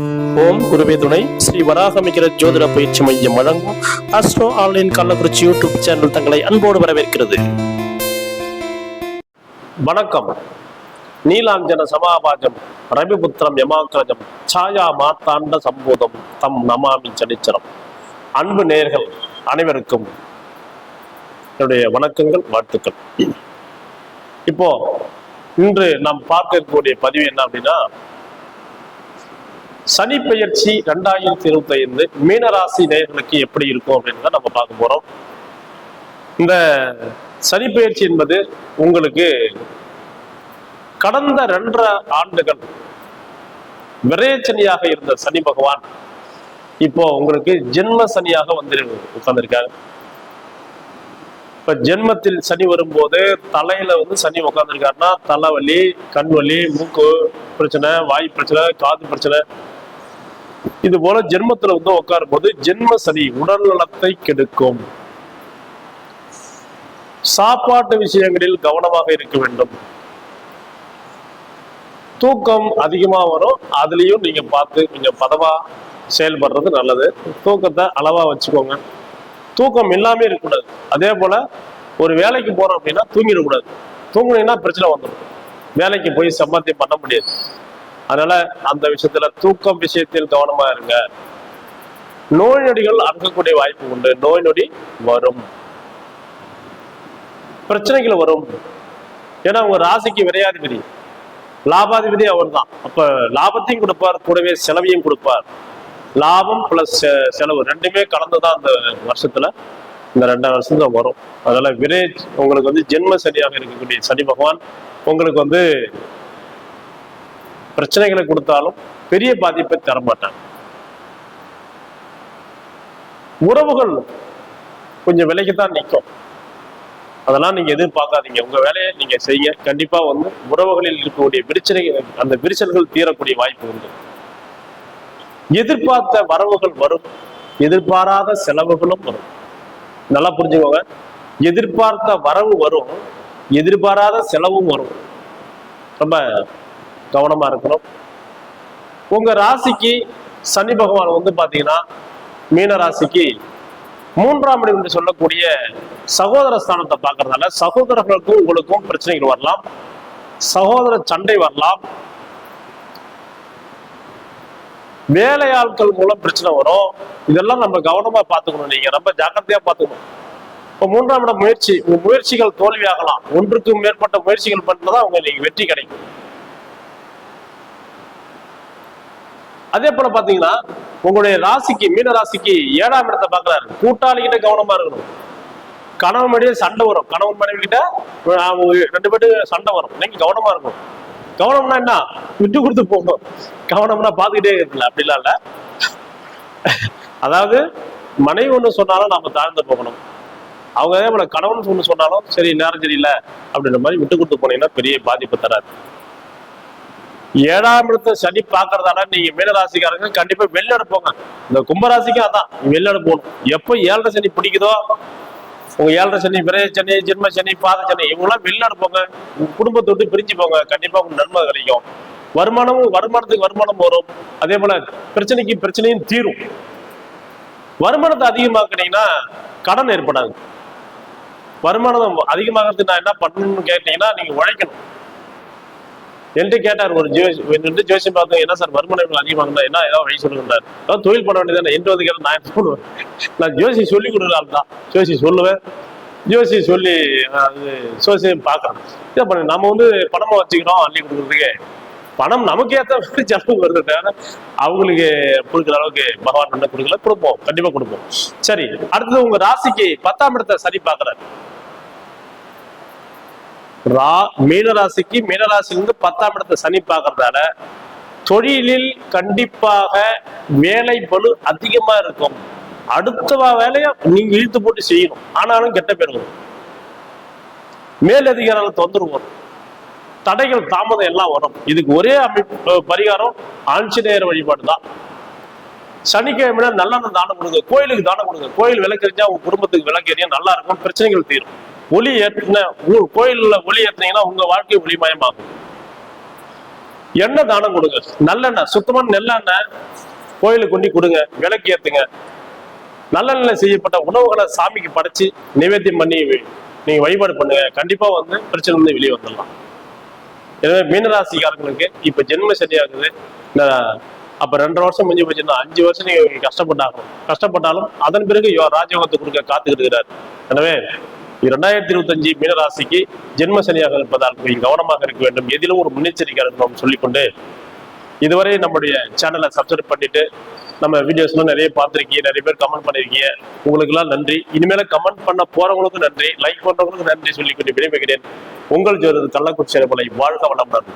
ஓம் குருவே துணை. ஸ்ரீ வராகமிகிற ஜோதிட பயிற்சி மையம் வழங்கும் astro online Kallakurichi YouTube channel தங்களை அன்போடு வரவேற்கிறது. வணக்கம். நீலாஞ்சன சமாபாஜம் ரவிபுத்திரம் யமாக்கரஜம் சாயா மாத்தாண்ட சம்போதம் தம் நமாமி சனிச்சரம். அன்பு நேர்கள் அனைவருக்கும் என்னுடைய வணக்கங்கள் வாழ்த்துக்கள். இப்போ இன்று நாம் பார்க்கக்கூடிய பதிவு என்ன அப்படின்னா சனி பெயர்ச்சி ரெண்டாயிரத்தி இருபத்தி ஐந்து மீனராசி நேர்களுக்கு எப்படி இருக்கும் அப்படின்னு நம்ம பார்க்க போறோம். இந்த சனி பெயர்ச்சி என்பது உங்களுக்கு கடந்த ரெண்டரை ஆண்டுகள் விரயச்சனியாக இருந்த சனி பகவான் இப்போ உங்களுக்கு ஜென்ம சனியாக வந்து உட்கார்ந்துருக்காங்க இப்ப ஜென்மத்தில் சனி வரும்போது தலையில வந்து சனி உட்காந்துருக்காருன்னா தலைவலி கண் வலி மூக்கு பிரச்சனை வாய் பிரச்சனை காது பிரச்சனை இது போல ஜென்மத்துல வந்து உட்காரும் போது ஜென்ம சனி உடல் நலத்தை கெடுக்கும். சாப்பாட்டு விஷயங்களில் கவனமாக இருக்க வேண்டும். தூக்கம் அதிகமா வரும். அதுலயும் நீங்க பார்த்து கொஞ்சம் பதவா செயல்படுறது நல்லது. தூக்கத்தை அளவா வச்சுக்கோங்க. தூக்கம் இல்லாம இருக்கக்கூடாது. அதே போல ஒரு வேலைக்கு போறோம் அப்படின்னா தூங்கிடக்கூடாது. தூங்கினீங்கன்னா பிரச்சனை வந்துடும் வேலைக்கு போய் சம்பாத்தியம் பண்ண முடியாது. அதனால அந்த விஷயத்துல தூக்கம் விஷயத்தில் கவனமா இருங்க. நோய் நொடிகள் அணுகக்கூடிய வாய்ப்பு உண்டு. நோய் நொடி வரும். பிரச்சனைகள் வரும். ஏன்னா உங்க ராசிக்கு விரையாதிபதி. லாபாதிபதி அவர் தான் அப்ப லாபத்தையும் கொடுப்பார் கூடவே செலவையும் கொடுப்பார். லாபம் பிளஸ் செலவு ரெண்டுமே கலந்துதான் அந்த வருஷத்துல இந்த ரெண்டாம் வருஷத்துல வரும். அதனால விரை உங்களுக்கு வந்து ஜென்ம சனியாக இருக்கக்கூடிய சனி பகவான் உங்களுக்கு வந்து பிரச்சனைகளை கொடுத்தாலும் பெரிய பாதிப்பை தரமாட்டாங்க. உறவுகள் கொஞ்சம் விலைக்கு தான் நிற்கும் அதெல்லாம் நீங்க எதிர்பார்க்காதீங்க. உங்க வேலையை நீங்க செய்ய கண்டிப்பா வந்து உறவுகளில் இருக்கக்கூடிய விரிச்சனை அந்த விரிசல்கள் தீரக்கூடிய வாய்ப்பு உண்டு. எதிர்பார்த்த வரவுகள் வரும். எதிர்பாராத செலவுகளும் வரும். நல்லா புரிஞ்சுக்கோங்க. எதிர்பார்த்த வரவு வரும். எதிர்பாராத செலவும் வரும். ரொம்ப கவனமா இருக்கணும். உங்க ராசிக்கு சனி பகவான் வந்து பாத்தீங்கன்னா மீன ராசிக்கு மூன்றாம் இடம் என்று சொல்லக்கூடிய சகோதர ஸ்தானத்தை பார்க்கறதால சகோதரர்களுக்கும் உங்களுக்கும் பிரச்சனைகள் வரலாம். சகோதர சண்டை வரலாம். வேலையாட்கள் மூலம் பிரச்சனை வரும். இதெல்லாம் நம்ம கவனமா பாத்துக்கணும் நீங்க ரொம்ப ஜாக்கிரதையா பாத்துக்கணும் இப்போ மூன்றாம் இடம் முயற்சி உங்க முயற்சிகள் தோல்வியாகலாம். ஒன்றுக்கும் மேற்பட்ட முயற்சிகள் பண்ணதான் உங்களுக்கு வெற்றி கிடைக்கும். அதே போல பாத்தீங்கன்னா உங்களுடைய ராசிக்கு மீன ராசிக்கு ஏழாம் இடத்தை பாக்குறாரு கூட்டாளி கிட்ட கவனமா இருக்கணும். கணவன் மனைவி சண்டை வரும். கணவன் மனைவி கிட்ட ரெண்டு பேருக்கு சண்டை வரும். நீங்க கவனமா இருக்கணும். கவனம்னா என்ன? விட்டு கொடுத்து போகணும். கவனம்னா பாத்துக்கிட்டே இருக்குல்ல அப்படிலாம் இல்ல. அதாவது மனைவி ஒண்ணு சொன்னாலும் நாம தாழ்ந்து போகணும். அவங்க அதே போல கணவன் ஒண்ணு சொன்னாலும் சரி நேரம் சரியில்லை. அப்படின்ற மாதிரி விட்டு கொடுத்து போனீங்கன்னா பெரிய பாதிப்பு தராது. ஏழாம் இடத்த சனி பாக்குறதால நீங்க மீனராசிக்காரங்க கண்டிப்பா வெளிநாடு போங்க. இந்த கும்பராசிக்கும் அதான் வெளிநாடு போகணும். எப்போ ஏழரை சனி பிடிக்குதோ உங்க ஏழரை சனி விரைய சனி ஜென்ம சனி பாத சனி இவங்கெல்லாம் வெளிநாடு போங்க. உங்க குடும்பத்தை விட்டு பிரிஞ்சு போங்க. கண்டிப்பா உங்களுக்கு நன்மை கிடைக்கும். வருமானமும் வருமானத்துக்கு வருமானம் வரும். அதே போல பிரச்சனைக்கு பிரச்சனையும் தீரும். வருமானத்தை அதிகமாக்குனீங்கன்னா கடன் ஏற்படாது. வருமானம் அதிகமாகிறதுக்கு நான் என்ன பண்ணணும்னு கேட்டீங்கன்னா நீங்க உழைக்கணும். என்று கேட்டார். ஒரு ஜோசி ரெண்டு ஜோசியம் பார்த்து என்ன சார் வருமானம் அதிகமாகுதா என்ன? ஏதாவது வழி சொல்லுங்கன்னாரு அதாவது தொழில் பண்ண வேண்டியது என்று வந்து கேட்டால் நான் என்ன நான் ஜோசி சொல்லி கொடுக்குறாள் தான். ஜோசி சொல்லுவேன். ஜோசி சொல்லி அது ஜோசியம் பார்க்கறேன். இதை பண்ண நம்ம வந்து பணமா வச்சுக்கிறோம் அள்ளி கொடுக்குறதுக்கு. பணம் நமக்கு ஏற்ற மாதிரி செலவு வருது அவங்களுக்கு கொடுக்குற அளவுக்கு பகவான் என்ன கொடுக்கல கொடுப்போம். கண்டிப்பா கொடுப்போம். சரி அடுத்தது உங்க ராசிக்கு பத்தாம் இடத்தை சரி பார்க்குறாரு. ரா மீனராசிக்கு மீனராசிலிருந்து பத்தாம் இடத்தை சனி பார்க்கறதால தொழிலில் கண்டிப்பாக வேலை பலு அதிகமா இருக்கும். அடுத்த வேலையை நீங்க இழுத்து போட்டு செய்யணும். ஆனாலும் கெட்ட பேர் வரும். மேலதிகாரிகள் தொந்தரவு வரும். தடைகள் தாமதம் எல்லாம் வரும். இதுக்கு ஒரே அமைப்பு பரிகாரம் ஆஞ்சநேயர் வழிபாடு தான். சனிக்கிழமை நல்ல தானம் கொடுங்க. கோயிலுக்கு தானம் கொடுங்க. கோயில் விளக்கறிஞ்சா உங்க குடும்பத்துக்கு விளக்கறியா நல்லா இருக்கும். பிரச்சனைகள் தீரும். ஒளி ஏற்றின ஊ- கோயில்ல ஒளி ஏற்றினீங்கன்னா உங்க வாழ்க்கை ஒளிமயமாகும். எண்ணெய் தானம் கொடுங்க. நல்லெண்ணெய் சுத்தமான நெல்லெண்ணெய் கோயிலுக்கு கொண்டு கொடுங்க விளக்கு ஏத்துங்க. நல்லெண்ணெய் செய்யப்பட்ட உணவுகளை சாமிக்கு படைச்சு நிவேத்தியம் பண்ணி நீங்க வழிபாடு பண்ணுங்க. கண்டிப்பா வந்து பிரச்சனை வந்து வெளியே வந்துடலாம். எனவே மீனராசிக்காரங்களுக்கு இப்ப ஜென்ம சரியாகுது இந்த அப்ப ரெண்டரை வருஷம் முடிஞ்சு போச்சுன்னா அஞ்சு வருஷம் நீங்க கஷ்டப்பட்டாகும் கஷ்டப்பட்டாலும் அதன் பிறகு யோ- ராஜயோகத்தை கொடுக்க காத்துக்கிட்டு இருக்கிறார். எனவே இரண்டாயிரத்தி இருபத்தஞ்சு மீனராசிக்கு ஜென்ம சனியாக இருப்பதால் கவனமாக இருக்க வேண்டும். எதிலும் ஒரு முன்னெச்சரிக்கை இருக்கணும் சொல்லிக்கொண்டு இதுவரை நம்முடைய சேனலை சப்ஸ்கிரைப் பண்ணிட்டு நம்ம வீடியோஸ்லாம் நிறைய பார்த்துருக்கீங்க. நிறைய பேர் கமெண்ட் பண்ணிருக்கீங்க. உங்களுக்குலாம் நன்றி. இனிமேல கமெண்ட் பண்ண போறவங்களுக்கும் நன்றி. லைக் பண்றவங்களுக்கும் நன்றி சொல்லிக்கொண்டு விடைபெறுகிறேன். உங்கள் ஜோதி கள்ளக்குறிச்சி வாழ்க வளமுடன்.